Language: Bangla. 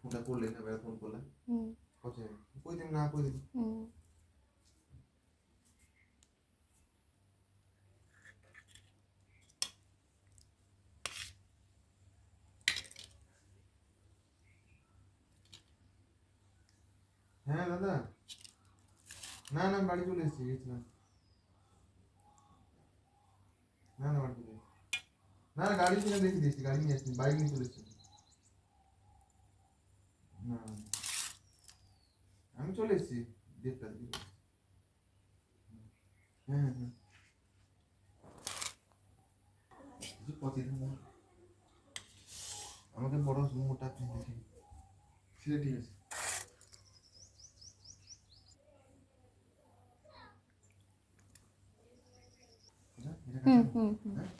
ফোনটা করলে না বেড়া ফোন করলে কোথায় কই দিন না কই দিন হ্যাঁ দাদা। না না বাড়ি চলে এসেছি গেছিলাম না। না বাড়ি চলে না না, গাড়ি কিনে রেখে দিয়েছি, গাড়ি নিয়ে আসছি বাইক নিয়ে চলে এসেছি। না আমি চলে এসেছি দেড়টার দিকে হ্যাঁ হ্যাঁ হ্যাঁ। আমাকে বড় মোটা ঠিক আছে। 嗯嗯。嗯。